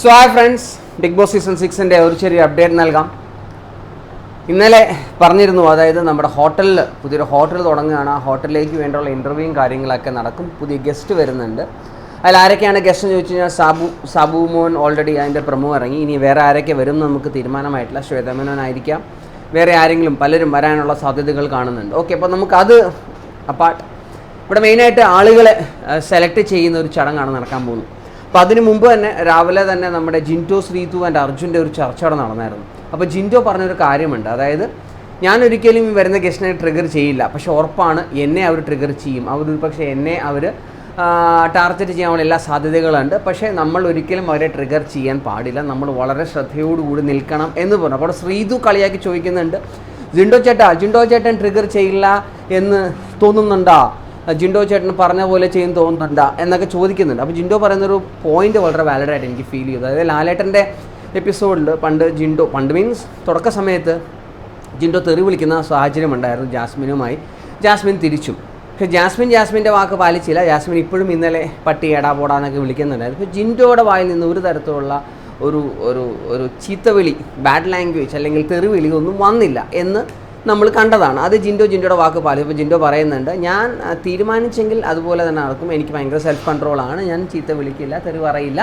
So hi friends Bigg Boss season സിക്സിന്റെ ഒരു ചെറിയ update നൽകാം. ഇന്നലെ പറഞ്ഞിരുന്നു അതായത് നമ്മുടെ ഹോട്ടലിൽ പുതിയൊരു ഹോട്ടൽ തുടങ്ങുകയാണ്. ആ ഹോട്ടലിലേക്ക് വേണ്ടിയുള്ള ഇന്റർവ്യൂവും കാര്യങ്ങളൊക്കെ നടക്കും. പുതിയ ഗസ്റ്റ് വരുന്നുണ്ട്. അതിൽ ആരൊക്കെയാണ് ഗസ്റ്റ് എന്ന് ചോദിച്ചു കഴിഞ്ഞാൽ സാബു സാബു മോൻ ഓൾറെഡി അതിന്റെ പ്രമോ ഇറങ്ങി. ഇനി വേറെ ആരൊക്കെ വരും എന്ന് നമുക്ക് തീരുമാനമായിട്ടില്ല. ശ്വേതമനോനായിരിക്കാം. വേറെ ആരെങ്കിലും പലരും വരാനുള്ള സാധ്യതകൾ കാണുന്നുണ്ട്. ഓക്കെ അപ്പോൾ നമുക്കത് അപ്പാർട്ട് ഇവിടെ മെയിനായിട്ട് ആളുകളെ സെലക്ട് ചെയ്യുന്ന ഒരു ചടങ്ങാണ് നടക്കാൻ പോകുന്നത്. അപ്പോൾ അതിന് മുമ്പ് തന്നെ രാവിലെ തന്നെ നമ്മുടെ ജിന്റോ ശ്രീതു ആൻഡ് അർജുന്റെ ഒരു ചർച്ച അവിടെ നടന്നായിരുന്നു. അപ്പോൾ ജിന്റോ പറഞ്ഞൊരു കാര്യമുണ്ട്. അതായത് ഞാൻ ഒരിക്കലും വരുന്ന ഗസ്റ്റിനെ ട്രിഗർ ചെയ്യില്ല. പക്ഷേ ഉറപ്പാണ് എന്നെ അവർ ട്രിഗർ ചെയ്യും. അവർ പക്ഷേ എന്നെ അവർ ടാർഗറ്റ് ചെയ്യാനുള്ള എല്ലാ സാധ്യതകളുണ്ട്. പക്ഷേ നമ്മൾ ഒരിക്കലും അവരെ ട്രിഗർ ചെയ്യാൻ പാടില്ല. നമ്മൾ വളരെ ശ്രദ്ധയോടുകൂടി നിൽക്കണം എന്ന് പറഞ്ഞു. അപ്പോൾ ശ്രീതു കളിയാക്കി ചോദിക്കുന്നുണ്ട് ജിൻഡോ ചേട്ടാ ജിൻഡോ ചേട്ടൻ ട്രിഗർ ചെയ്യില്ല എന്ന് തോന്നുന്നുണ്ടോ? ജിൻഡോ ചേട്ടൻ പറഞ്ഞ പോലെ ചെയ്യും തോന്നുന്നുണ്ടോ എന്നൊക്കെ ചോദിക്കുന്നുണ്ട്. അപ്പോൾ ജിൻഡോ പറയുന്നൊരു പോയിന്റ് വളരെ വാലിഡ് ആയിട്ട് എനിക്ക് ഫീൽ ചെയ്തു. അതായത് ലാലേട്ടന്റെ എപ്പിസോഡിൽ പണ്ട് ജിൻഡോ പണ്ട് മീൻസ് തുടക്ക സമയത്ത് ജിൻഡോ തെറി വിളിക്കുന്ന സാഹചര്യം ഉണ്ടായിരുന്നു ജാസ്മിനുമായി. ജാസ്മിൻ തിരിച്ചും. പക്ഷേ ജാസ്മിൻ ജാസ്മിന്റെ വാക്ക് പാലിച്ചില്ല. ജാസ്മിൻ ഇപ്പോഴും ഇന്നലെ പട്ടി എടാ പോടാന്നൊക്കെ വിളിക്കുന്നുണ്ടായിരുന്നു. ഇപ്പോൾ ജിൻഡോയുടെ വായിൽ നിന്ന് ഒരു തരത്തിലുള്ള ഒരു ഒരു ഒരു ചീത്തവിളി ബാഡ് ലാംഗ്വേജ് അല്ലെങ്കിൽ തെറിവിളി ഒന്നും വന്നില്ല എന്ന് നമ്മൾ കണ്ടതാണ്. അത് ജിൻഡോ ജിൻഡോയുടെ വാക്ക് പാലിച്ചു ഇപ്പോൾ ജിൻഡോ പറയുന്നുണ്ട് ഞാൻ തീരുമാനിച്ചെങ്കിൽ അതുപോലെ തന്നെ നടക്കും. എനിക്ക് ഭയങ്കര സെൽഫ് കൺട്രോളാണ് ഞാൻ ചീത്ത വിളിക്കില്ല തെറി പറയില്ല.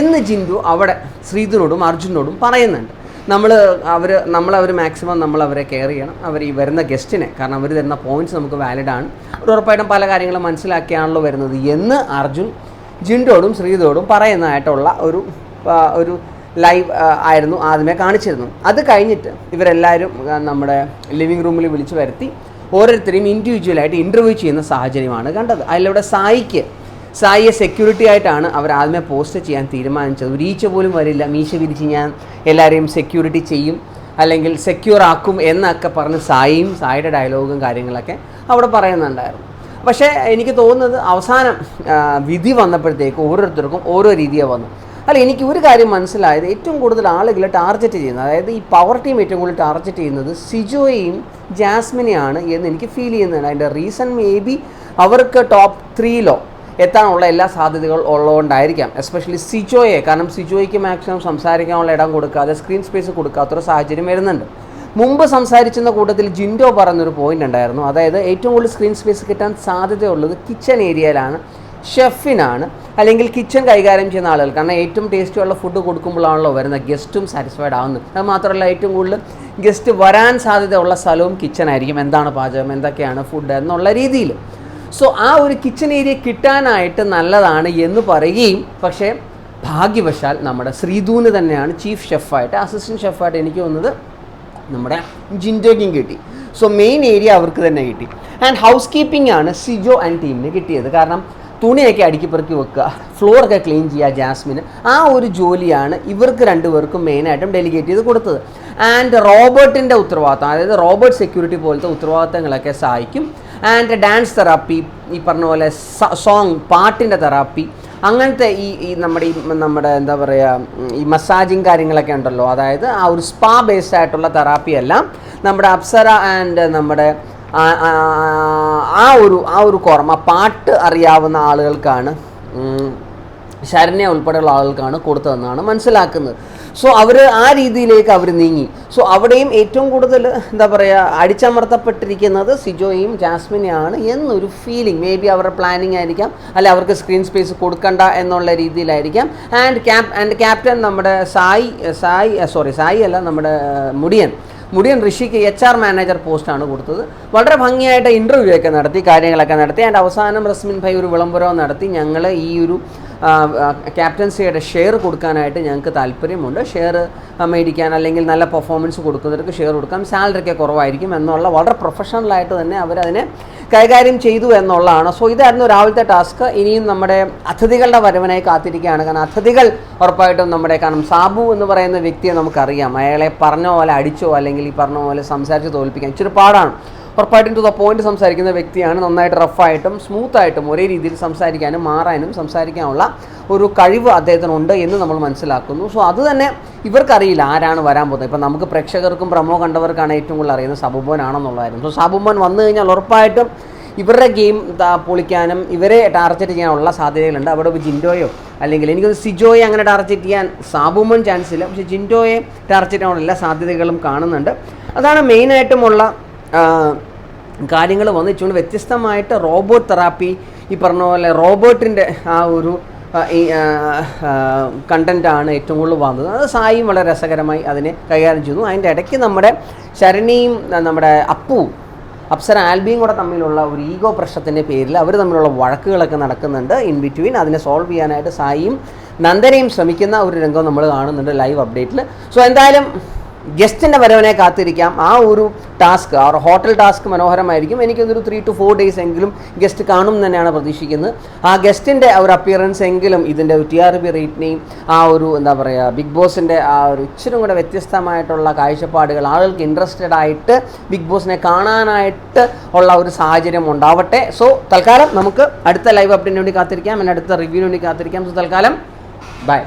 എന്ന് ജിൻഡു അവിടെ ശ്രീധുനോടും അർജുനോടും പറയുന്നുണ്ട്. നമ്മൾ അവർ നമ്മളവർ മാക്സിമം നമ്മൾ അവരെ കെയർ ചെയ്യണം. അവർ ഈ വരുന്ന ഗസ്റ്റിനെ കാരണം അവർ തരുന്ന പോയിന്റ്സ് നമുക്ക് വാലിഡ് ആണ്. അവർ ഉറപ്പായിട്ടും പല കാര്യങ്ങളും മനസ്സിലാക്കിയാണല്ലോ വരുന്നത് എന്ന് അർജുൻ ജിൻഡോടും ശ്രീധോടും പറയുന്നതായിട്ടുള്ള ഒരു ഒരു ലൈവ് ആയിരുന്നു ആദ്യമേ കാണിച്ചിരുന്നു. അത് കഴിഞ്ഞിട്ട് ഇവരെല്ലാവരും നമ്മുടെ ലിവിങ് റൂമിൽ വിളിച്ചു വരുത്തി ഓരോരുത്തരെയും ഇൻഡിവിജ്വലായിട്ട് ഇന്റർവ്യൂ ചെയ്യുന്ന സാഹചര്യമാണ് കണ്ടത്. അതിലൂടെ സായിക്ക് സായിയെ സെക്യൂരിറ്റി ആയിട്ടാണ് അവർ ആദ്യമേ പോസ്റ്റ് ചെയ്യാൻ തീരുമാനിച്ചത്. ഒരു ഈച്ച പോലും വരില്ല. മീശ വിരിച്ച് ഞാൻ എല്ലാവരെയും സെക്യൂരിറ്റി ചെയ്യും അല്ലെങ്കിൽ സെക്യൂർ ആക്കും എന്നൊക്കെ പറഞ്ഞ് സായിയും സായിയുടെ ഡയലോഗും കാര്യങ്ങളൊക്കെ അവിടെ പറയുന്നുണ്ടായിരുന്നു. പക്ഷേ എനിക്ക് തോന്നുന്നത് അവസാനം വിധി വന്നപ്പോഴത്തേക്ക് ഓരോരുത്തർക്കും ഓരോ രീതിയാണ് വന്നു. അല്ല എനിക്ക് ഒരു കാര്യം മനസ്സിലായത് ഏറ്റവും കൂടുതൽ ആളുകൾ ടാർഗറ്റ് ചെയ്യുന്നത് അതായത് ഈ പവർ ടീം ഏറ്റവും കൂടുതൽ ടാർഗറ്റ് ചെയ്യുന്നത് സിജോയെയും ജാസ്മിനെയാണ് എന്ന് എനിക്ക് ഫീൽ ചെയ്യുന്നതാണ്. അതിന്റെ റീസൺ മേ ബി അവർക്ക് ടോപ്പ് ത്രീയിലോ എത്താനുള്ള എല്ലാ സാധ്യതകൾ ഉള്ളതുകൊണ്ടായിരിക്കാം എസ്പെഷ്യലി സിജോയെ. കാരണം സിജോയ്ക്ക് മാക്സിമം സംസാരിക്കാനുള്ള ഇടം കൊടുക്കാതെ സ്ക്രീൻ സ്പേസ് കൊടുക്കാത്തൊരു സാഹചര്യം വരുന്നുണ്ട്. മുമ്പ് സംസാരിച്ചിരുന്ന കൂട്ടത്തിൽ ജിൻഡോ പറഞ്ഞൊരു പോയിന്റ് ഉണ്ടായിരുന്നു. അതായത് ഏറ്റവും കൂടുതൽ സ്ക്രീൻ സ്പേസ് കിട്ടാൻ സാധ്യതയുള്ളത് കിച്ചൺ ഏരിയയിലാണ് ഷെഫിനാണ്. അല്ലെങ്കിൽ കിച്ചൺ കൈകാര്യം ചെയ്യുന്ന ആളുകൾ കാരണം ഏറ്റവും ടേസ്റ്റിയുള്ള ഫുഡ് കൊടുക്കുമ്പോഴാണല്ലോ വരുന്ന ഗസ്റ്റും സാറ്റിസ്ഫൈഡ് ആവുന്നത്. അത് മാത്രമല്ല ഏറ്റവും കൂടുതൽ ഗസ്റ്റ് വരാൻ സാധ്യതയുള്ള സ്ഥലവും കിച്ചൺ ആയിരിക്കും. എന്താണ് പാചകം? എന്തൊക്കെയാണ് ഫുഡ് എന്നുള്ള രീതിയിൽ. സോ ആ ഒരു കിച്ചൺ ഏരിയ കിട്ടാനായിട്ട് നല്ലതാണ് എന്ന് പറയുകയും പക്ഷേ ഭാഗ്യവശാൽ നമ്മുടെ ശ്രീധൂന് തന്നെയാണ് ചീഫ് ഷെഫായിട്ട് അസിസ്റ്റന്റ് ഷെഫായിട്ട് എനിക്ക് വന്നത് നമ്മുടെ ജിൻഡോയ്ക്കും കിട്ടി. സോ മെയിൻ ഏരിയ അവർക്ക് തന്നെ കിട്ടി. ആൻഡ് ഹൗസ് കീപ്പിംഗ് ആണ് സിജോ ആൻഡ് ടീമിന് കിട്ടിയത്. കാരണം തുണിയൊക്കെ അടുക്കിപ്പറുക്കി വെക്കുക. ഫ്ലോറൊക്കെ ക്ലീൻ ചെയ്യുക ജാസ്മിന്. ആ ഒരു ജോലിയാണ് ഇവർക്ക് രണ്ടുപേർക്കും മെയിനായിട്ടും ഡെലിഗേറ്റ് ചെയ്ത് കൊടുത്തത്. ആൻഡ് റോബോട്ടിന്റെ ഉത്തരവാദിത്തം അതായത് റോബോട്ട് സെക്യൂരിറ്റി പോലത്തെ ഉത്തരവാദിത്തങ്ങളൊക്കെ സഹായിക്കും. ആൻഡ് ഡാൻസ് തെറാപ്പി ഈ പറഞ്ഞ പോലെ സോങ് പാട്ടിന്റെ തെറാപ്പി അങ്ങനത്തെ ഈ ഈ നമ്മുടെ ഈ നമ്മുടെ എന്താ പറയുക ഈ മസാജിങ് കാര്യങ്ങളൊക്കെ ഉണ്ടല്ലോ. അതായത് ആ ഒരു സ്പാ ബേസ്ഡ് ആയിട്ടുള്ള തെറാപ്പി എല്ലാം നമ്മുടെ അപ്സര ആൻഡ് നമ്മുടെ ആ- ഒരു ആ ഒരു ആ പാട്ട് അറിയാവുന്ന ആളുകൾക്കാണ് ശരണ്യ ഉൾപ്പെടെയുള്ള ആളുകൾക്കാണ് കൊടുത്തതെന്നാണ് മനസ്സിലാക്കുന്നത്. സോ അവർ ആ രീതിയിലേക്ക് അവർ നീങ്ങി. സോ അവിടെയും ഏറ്റവും കൂടുതൽ എന്താ പറയുക അടിച്ചമർത്തപ്പെട്ടിരിക്കുന്നത് സിജോയും ജാസ്മിനെയാണ് എന്നൊരു ഫീലിംഗ് മേ ബി അവരുടെ പ്ലാനിങ് ആയിരിക്കാം അല്ലെ അവർക്ക് സ്ക്രീൻ സ്പേസ് കൊടുക്കണ്ട എന്നുള്ള രീതിയിലായിരിക്കാം. ആൻഡ് ക്യാപ് ആൻഡ് ക്യാപ്റ്റൻ നമ്മുടെ സായി സായി സോറി സായി അല്ല നമ്മുടെ മുടിയൻ. മുടിയൻ ഋഷിക്ക് എച്ച് ആർ മാനേജർ പോസ്റ്റാണ് കൊടുത്തത്. വളരെ ഭംഗിയായിട്ട് ഇന്റർവ്യൂ ഒക്കെ നടത്തി കാര്യങ്ങളൊക്കെ നടത്തി. ആൻഡ് അവസാനം റസ്മിൻ ഭൈ ഒരു വിളംബരവും നടത്തി. ഞങ്ങൾ ഈ ഒരു ക്യാപ്റ്റൻസിയുടെ ഷെയർ കൊടുക്കാനായിട്ട് ഞങ്ങൾക്ക് താല്പര്യമുണ്ട്. ഷെയർ മേടിക്കാൻ അല്ലെങ്കിൽ നല്ല പെർഫോമൻസ് കൊടുക്കുന്നവർക്ക് ഷെയർ കൊടുക്കാം. സാലറിയൊക്കെ കുറവായിരിക്കും എന്നുള്ള വളരെ പ്രൊഫഷണലായിട്ട് തന്നെ അവരതിനെ കൈകാര്യം ചെയ്തു എന്നുള്ളതാണ്. സോ ഇതായിരുന്നു രാവിലത്തെ ടാസ്ക് ഇനിയും നമ്മുടെ അതിഥികളുടെ വരവനായി കാത്തിരിക്കുകയാണ്. കാരണം അതിഥികൾ ഉറപ്പായിട്ടും നമ്മുടെ കാരണം സാബു എന്ന് പറയുന്ന വ്യക്തിയെ നമുക്കറിയാം. അയാളെ പറഞ്ഞ പോലെ അടിച്ചോ അല്ലെങ്കിൽ ഈ പറഞ്ഞ പോലെ സംസാരിച്ച് തോൽപ്പിക്കാൻ ഇച്ചിരി പാടാണ്. ഉറപ്പായിട്ടും ടു ദ പോയിന്റ് സംസാരിക്കുന്ന വ്യക്തിയാണ്. നന്നായിട്ട് റഫായിട്ടും സ്മൂത്തായിട്ടും ഒരേ രീതിയിൽ സംസാരിക്കാനും മാറാനും സംസാരിക്കാനുള്ള ഒരു കഴിവ് അദ്ദേഹത്തിനുണ്ട് എന്ന് നമ്മൾ മനസ്സിലാക്കുന്നു. സോ അത് തന്നെ ഇവർക്കറിയില്ല ആരാണ് വരാൻ പോകുന്നത്. ഇപ്പം നമുക്ക് പ്രേക്ഷകർക്കും പ്രമോ കണ്ടവർക്കാണ് ഏറ്റവും കൂടുതൽ അറിയുന്നത് സബുമോൻ ആണെന്നുള്ളതായിരുന്നു. സോ സബുബോൻ വന്നു കഴിഞ്ഞാൽ ഉറപ്പായിട്ടും ഇവരുടെ ഗെയിം പൊളിക്കാനും ഇവരെ ടാർഗറ്റ് ചെയ്യാനുള്ള സാധ്യതകളുണ്ട്. അവിടെ ഇപ്പോൾ ജിൻഡോയോ അല്ലെങ്കിൽ എനിക്കൊന്ന് സിജോയെ അങ്ങനെ ടാർഗറ്റ് ചെയ്യാൻ സാബുമോൻ ചാൻസ് ഇല്ല. പക്ഷേ ജിൻഡോയെ ടാർഗറ്റ് ചെയ്യാനുള്ള എല്ലാ സാധ്യതകളും കാണുന്നുണ്ട്. അതാണ് മെയിനായിട്ടുമുള്ള കാര്യങ്ങൾ വന്നിച്ചുകൊണ്ട് വ്യത്യസ്തമായിട്ട് റോബോട്ട് തെറാപ്പി ഈ പറഞ്ഞ പോലെ റോബോട്ടിന്റെ ആ ഒരു ഈ കണ്ടന്റാണ് ഏറ്റവും കൂടുതൽ വന്നത്. അത് സായിയും വളരെ രസകരമായി അതിനെ കൈകാര്യം ചെയ്യുന്നു. അതിന്റെ ഇടയ്ക്ക് നമ്മുടെ ശരണിയും നമ്മുടെ അപ്പുവും അപ്സര ആൽബിയും കൂടെ തമ്മിലുള്ള ഒരു ഈഗോ പ്രശ്നത്തിന്റെ പേരിൽ അവർ തമ്മിലുള്ള വഴക്കുകളൊക്കെ നടക്കുന്നുണ്ട് ഇൻ ബിറ്റ്വീൻ. അതിനെ സോൾവ് ചെയ്യാനായിട്ട് സായിയും നന്ദനയും ശ്രമിക്കുന്ന ഒരു രംഗം നമ്മൾ കാണുന്നുണ്ട് ലൈവ് അപ്ഡേറ്റിൽ സോ എന്തായാലും ഗസ്റ്റിന്റെ വരവിനെ കാത്തിരിക്കാം. ആ ഒരു ടാസ്ക് ആ ഒരു ഹോട്ടൽ ടാസ്ക് മനോഹരമായിരിക്കും. എനിക്കൊന്നൊരു ത്രീ ടു ഫോർ ഡേയ്സ് എങ്കിലും ഗസ്റ്റ് കാണും തന്നെയാണ് പ്രതീക്ഷിക്കുന്നത്. ആ ഗസ്റ്റിന്റെ ഒരു അപ്പിയറൻസ് എങ്കിലും ഇതിന്റെ ടി ആർ പി റേറ്റിനെയും ആ ഒരു എന്താ പറയുക ബിഗ് ബോസിന്റെ ആ ഒരു ഇച്ചിരി കൂടെ വ്യത്യസ്തമായിട്ടുള്ള കാഴ്ചപ്പാടുകൾ ആളുകൾക്ക് ഇൻട്രസ്റ്റഡ് ആയിട്ട് ബിഗ് ബോസിനെ കാണാനായിട്ട് ഉള്ള ഒരു സാഹചര്യം ഉണ്ടാവട്ടെ. സോ തൽക്കാലം നമുക്ക് അടുത്ത ലൈവ് അപ്ഡേറ്റിന് വേണ്ടി കാത്തിരിക്കാം. എന്റെ അടുത്ത റിവ്യൂവിന് വേണ്ടി കാത്തിരിക്കാം. സോ തൽക്കാലം ബൈ